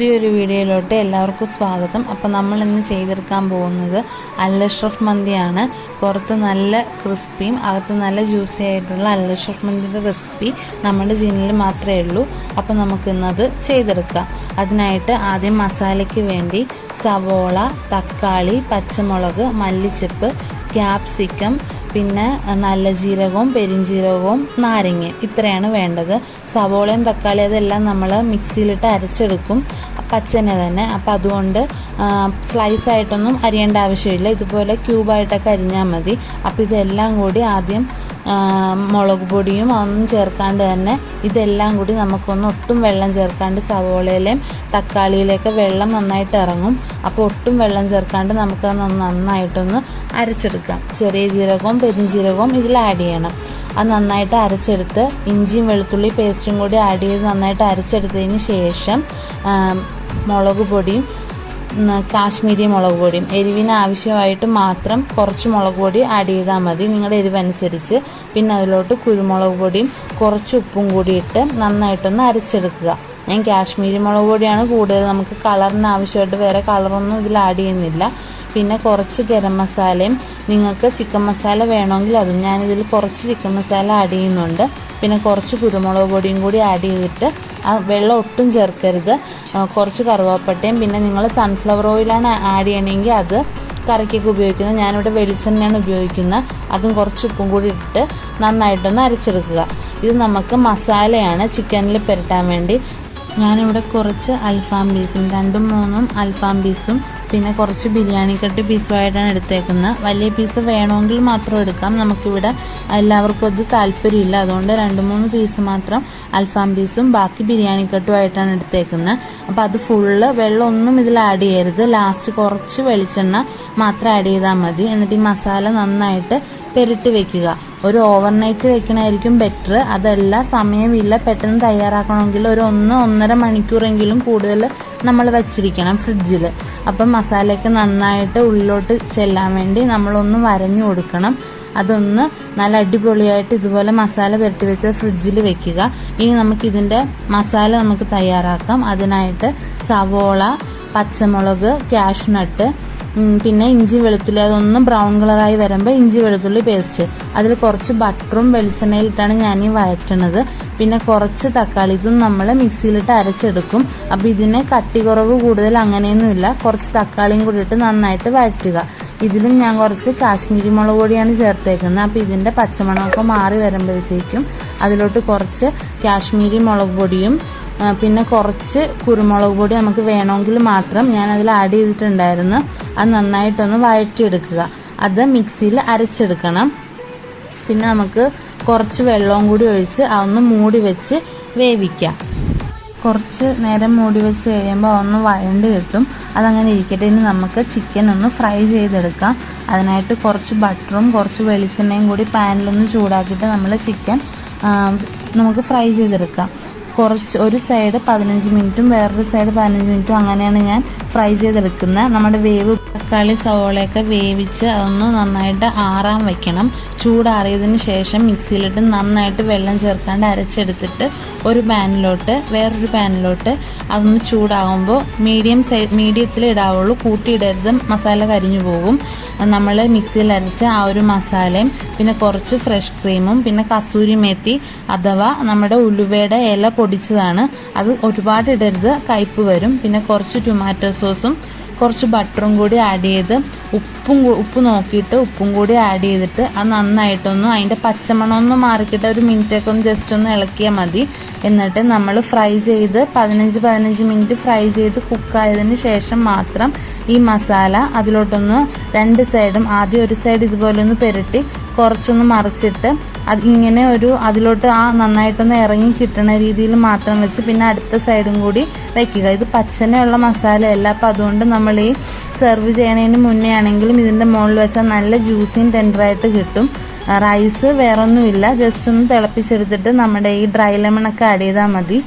പുതിയൊരു വീഡിയോയിലോട്ട് എല്ലാവർക്കും സ്വാഗതം. അപ്പോൾ നമ്മൾ ഇന്ന് ചെയ്തെടുക്കാൻ പോകുന്നത് അല്ലഷ്റഫ് മന്തിയാണ്. പുറത്ത് നല്ല ക്രിസ്പിയും അകത്ത് നല്ല ജ്യൂസി ആയിട്ടുള്ള അല്ലഷ്റഫ് മന്തിയുടെ റെസിപ്പി നമ്മുടെ ജിന്നിൽ മാത്രമേ ഉള്ളൂ. അപ്പോൾ നമുക്കിന്നത് ചെയ്തെടുക്കാം. അതിനായിട്ട് ആദ്യം മസാലയ്ക്ക് വേണ്ടി സവോള തക്കാളി പച്ചമുളക് മല്ലിച്ചപ്പ് ക്യാപ്സിക്കം പിന്നെ നല്ല ജീരകവും പെരിഞ്ജീരകവും നാരങ്ങയും ഇത്രയാണ് വേണ്ടത്. സവോളയും തക്കാളി അതെല്ലാം നമ്മൾ മിക്സിയിലിട്ട് അരച്ചെടുക്കും. പച്ചനെ തന്നെ. അപ്പോൾ അതുകൊണ്ട് സ്ലൈസ് ആയിട്ടൊന്നും അരിയേണ്ട ആവശ്യമില്ല. ഇതുപോലെ ക്യൂബായിട്ടൊക്കെ അരിഞ്ഞാൽ മതി. അപ്പോൾ ഇതെല്ലാം കൂടി ആദ്യം മുളക് പൊടിയും ഒന്നും ചേർക്കാണ്ട് തന്നെ ഇതെല്ലാം കൂടി നമുക്കൊന്നും ഒട്ടും വെള്ളം ചേർക്കാണ്ട് സവോളയിലെയും തക്കാളിയിലേക്ക് വെള്ളം നന്നായിട്ട് ഇറങ്ങും. അപ്പോൾ ഒട്ടും വെള്ളം ചേർക്കാണ്ട് നമുക്ക് നന്നായിട്ടൊന്ന് അരച്ചെടുക്കാം. ചെറിയ ജീരകവും പെരുംജീരകവും ഇതിൽ ആഡ് ചെയ്യണം. അത് നന്നായിട്ട് അരച്ചെടുത്ത് ഇഞ്ചിയും വെളുത്തുള്ളി പേസ്റ്റും കൂടി ആഡ് ചെയ്ത് നന്നായിട്ട് അരച്ചെടുത്തതിന് ശേഷം മുളക് പൊടിയും കാശ്മീരി മുളക് പൊടിയും എരിവിന് ആവശ്യമായിട്ട് മാത്രം കുറച്ച് മുളക് പൊടി ആഡ് ചെയ്താൽ മതി. നിങ്ങളുടെ എരിവനുസരിച്ച്. പിന്നെ അതിലോട്ട് കുരുമുളക് പൊടിയും കുറച്ച് ഉപ്പും കൂടി ഇട്ട് നന്നായിട്ടൊന്ന് അരച്ചെടുക്കുക. ഞാൻ കാശ്മീരി മുളക് പൊടിയാണ് കൂടുതൽ. നമുക്ക് കളറിന് ആവശ്യമായിട്ട് വേറെ കളറൊന്നും ഇതിൽ ആഡ് ചെയ്യുന്നില്ല. പിന്നെ കുറച്ച് ഗരം മസാലയും നിങ്ങൾക്ക് ചിക്കൻ മസാല വേണമെങ്കിൽ അതും ഞാനിതിൽ കുറച്ച് ചിക്കൻ മസാല ആഡ് ചെയ്യുന്നുണ്ട്. പിന്നെ കുറച്ച് കുരുമുളക് പൊടിയും കൂടി ആഡ് ചെയ്തിട്ട് ആ വെള്ളം ഒട്ടും ചേർക്കരുത്. കുറച്ച് കറുവാപ്പട്ടയും പിന്നെ നിങ്ങൾ സൺഫ്ലവർ ഓയിലാണ് ആഡ് ചെയ്യണമെങ്കിൽ അത് കറിക്കൊക്കെ ഉപയോഗിക്കുന്നത്. ഞാനിവിടെ വെളിച്ചെണ്ണയാണ് ഉപയോഗിക്കുന്നത്. അതും കുറച്ച് ഉപ്പും കൂടി ഇട്ട് നന്നായിട്ടൊന്ന് അരച്ചെടുക്കുക. ഇത് നമുക്ക് മസാലയാണ് ചിക്കനിൽ പുരട്ടാൻ വേണ്ടി. ഞാനിവിടെ കുറച്ച് അൽഫാം പീസും രണ്ടും മൂന്നും അൽഫാം പീസും പിന്നെ കുറച്ച് ബിരിയാണി കട്ട് പീസുമായിട്ടാണ് എടുത്തേക്കുന്നത്. വലിയ പീസ് വേണമെങ്കിൽ മാത്രം എടുക്കാം. നമുക്കിവിടെ എല്ലാവർക്കും അത് താല്പര്യമില്ല. അതുകൊണ്ട് രണ്ട് മൂന്ന് പീസ് മാത്രം അൽഫാം പീസും ബാക്കി ബിരിയാണി കട്ടുമായിട്ടാണ് എടുത്തേക്കുന്നത്. അപ്പോൾ അത് ഫുള്ള് വെള്ളമൊന്നും ഇതിൽ ആഡ് ചെയ്യരുത്. ലാസ്റ്റ് കുറച്ച് വെളിച്ചെണ്ണ മാത്രം ആഡ് ചെയ്താൽ മതി. എന്നിട്ട് ഈ മസാല നന്നായിട്ട് പെരട്ടി വെക്കുക. ഒരു ഓവർനൈറ്റ് വെക്കണമായിരിക്കും ബെറ്റർ അതല്ല സമയമില്ല. പെട്ടെന്ന് തയ്യാറാക്കണമെങ്കിൽ ഒരു ഒന്ന് ഒന്നര മണിക്കൂറെങ്കിലും കൂടുതൽ നമ്മൾ വെച്ചിരിക്കണം ഫ്രിഡ്ജിൽ. അപ്പം മസാലയ്ക്ക് നന്നായിട്ട് ഉള്ളിലോട്ട് ചെല്ലാൻ വേണ്ടി നമ്മളൊന്ന് വരഞ്ഞു കൊടുക്കണം. അതൊന്ന് നല്ല അടിപൊളിയായിട്ട് ഇതുപോലെ മസാല പുരട്ടി വെച്ച് ഫ്രിഡ്ജിൽ വെക്കുക. ഇനി നമുക്ക് ഇതിന്റെ മസാല നമുക്ക് തയ്യാറാക്കാം. അതിനായിട്ട് സവോള പച്ചമുളക് കാഷ്നട്ട് പിന്നെ ഇഞ്ചി വെളുത്തുള്ളി അതൊന്ന് ബ്രൗൺ കളറായി വരുമ്പോൾ ഇഞ്ചി വെളുത്തുള്ളി പേസ്റ്റ് അതിൽ കുറച്ച് ബട്ടറും വെളിച്ചെണ്ണയിലിട്ടാണ് ഞാൻ ഈ വഴറ്റണത്. പിന്നെ കുറച്ച് തക്കാളി ഇതും നമ്മൾ മിക്സിയിലിട്ട് അരച്ചെടുക്കും. അപ്പോൾ ഇതിന് കട്ടി കുറവ് കൂടുതൽ അങ്ങനെയൊന്നുമില്ല. കുറച്ച് തക്കാളിയും കൂടി ഇട്ട് നന്നായിട്ട് വഴറ്റുക. ഇതിലും ഞാൻ കുറച്ച് കാശ്മീരി മുളക് പൊടിയാണ് ചേർത്തേക്കുന്നത്. അപ്പോൾ ഇതിന്റെ പച്ചമണമൊക്കെ മാറി വരുമ്പോഴത്തേക്കും അതിലോട്ട് കുറച്ച് കാശ്മീരി മുളക് പൊടിയും പിന്നെ കുറച്ച് കുരുമുളക് പൊടി നമുക്ക് വേണമെങ്കിൽ മാത്രം ഞാൻ അതിൽ ആഡ് ചെയ്തിട്ടുണ്ടായിരുന്നു. അത് നന്നായിട്ടൊന്ന് വഴറ്റിയെടുക്കുക. അത് മിക്സിയിൽ അരച്ചെടുക്കണം. പിന്നെ നമുക്ക് കുറച്ച് വെള്ളവും കൂടി ഒഴിച്ച് അതൊന്ന് മൂടി വെച്ച് വേവിക്കാം. കുറച്ച് നേരം മൂടി വെച്ച് കഴിയുമ്പോൾ ഒന്ന് വഴണ്ട് കിട്ടും. അതങ്ങനെ ഇരിക്കട്ടെ. ഇനി നമുക്ക് ചിക്കൻ ഒന്ന് ഫ്രൈ ചെയ്തെടുക്കാം. അതിനായിട്ട് കുറച്ച് ബട്ടറും കുറച്ച് വെളിച്ചെണ്ണയും കൂടി പാനിലൊന്ന് ചൂടാക്കിയിട്ട് നമ്മൾ ചിക്കൻ നമുക്ക് ഫ്രൈ ചെയ്തെടുക്കാം. കുറച്ച് ഒരു സൈഡ് പതിനഞ്ച് മിനിറ്റും വേറൊരു സൈഡ് പതിനഞ്ച് മിനിറ്റും അങ്ങനെയാണ് ഞാൻ ഫ്രൈ ചെയ്തെടുക്കുന്നത്. നമ്മുടെ വേവ് തക്കാളി സവോളയൊക്കെ വേവിച്ച് അതൊന്ന് നന്നായിട്ട് ആറാൻ വെക്കണം. ചൂടാറിയതിന് ശേഷം മിക്സിയിലിട്ട് നന്നായിട്ട് വെള്ളം ചേർക്കാണ്ട് അരച്ചെടുത്തിട്ട് ഒരു പാനിലോട്ട് വേറൊരു പാനിലോട്ട് അതൊന്ന് ചൂടാകുമ്പോൾ മീഡിയം സൈ മീഡിയത്തിൽ ഇടാവുള്ളൂ. കൂട്ടിയിടരുത് മസാല കരിഞ്ഞു പോകും. നമ്മൾ മിക്സിയിൽ അരച്ച ആ ഒരു മസാലയും പിന്നെ കുറച്ച് ഫ്രഷ് ക്രീമും പിന്നെ കസൂരി മേത്തി അഥവാ നമ്മുടെ ഉലുവയുടെ ഇല പൊടിച്ചതാണ്. അത് ഒരുപാട് ഇടരുത് കയ്പ് വരും. പിന്നെ കുറച്ച് ടൊമാറ്റോ സോസും കുറച്ച് ബട്ടറും കൂടി ആഡ് ചെയ്ത് ഉപ്പും ഉപ്പ് നോക്കിയിട്ട് ഉപ്പും കൂടി ആഡ് ചെയ്തിട്ട് അത് നന്നായിട്ടൊന്ന് അതിന്റെ പച്ചമണം ഒന്ന് മാറിക്കിട്ട് ഒരു മിനിറ്റൊക്കെ ഒന്ന് ജസ്റ്റ് ഒന്ന് ഇളക്കിയാൽ മതി. എന്നിട്ട് നമ്മൾ ഫ്രൈ ചെയ്ത് പതിനഞ്ച് പതിനഞ്ച് മിനിറ്റ് ഫ്രൈ ചെയ്ത് കുക്കായതിന് ശേഷം മാത്രം ഈ മസാല അതിലോട്ടൊന്ന് രണ്ട് സൈഡും ആദ്യം ഒരു സൈഡ് ഇതുപോലെ ഒന്ന് പെരട്ടി കുറച്ചൊന്ന് മറിച്ചിട്ട് ഇങ്ങനെ ഒരു അതിലോട്ട് ആ നന്നായിട്ടൊന്ന് ഇറങ്ങി കിട്ടുന്ന രീതിയിൽ മാത്രം വെച്ച് പിന്നെ അടുത്ത സൈഡും കൂടി വയ്ക്കുക ഇത് പച്ചനെയുള്ള മസാലയല്ല. അപ്പം അതുകൊണ്ട് നമ്മൾ ഈ സെർവ് ചെയ്യണതിന് മുന്നേ ആണെങ്കിലും ഇതിന്റെ മുകളിൽ വെച്ചാൽ നല്ല ജ്യൂസിയും ടെൻഡറായിട്ട് കിട്ടും. റൈസ് വേറൊന്നുമില്ല. ജസ്റ്റ് ഒന്ന് തിളപ്പിച്ചെടുത്തിട്ട് നമ്മുടെ ഈ ഡ്രൈ ലെമൺ ഒക്കെ ആഡ് ചെയ്താൽ മതി.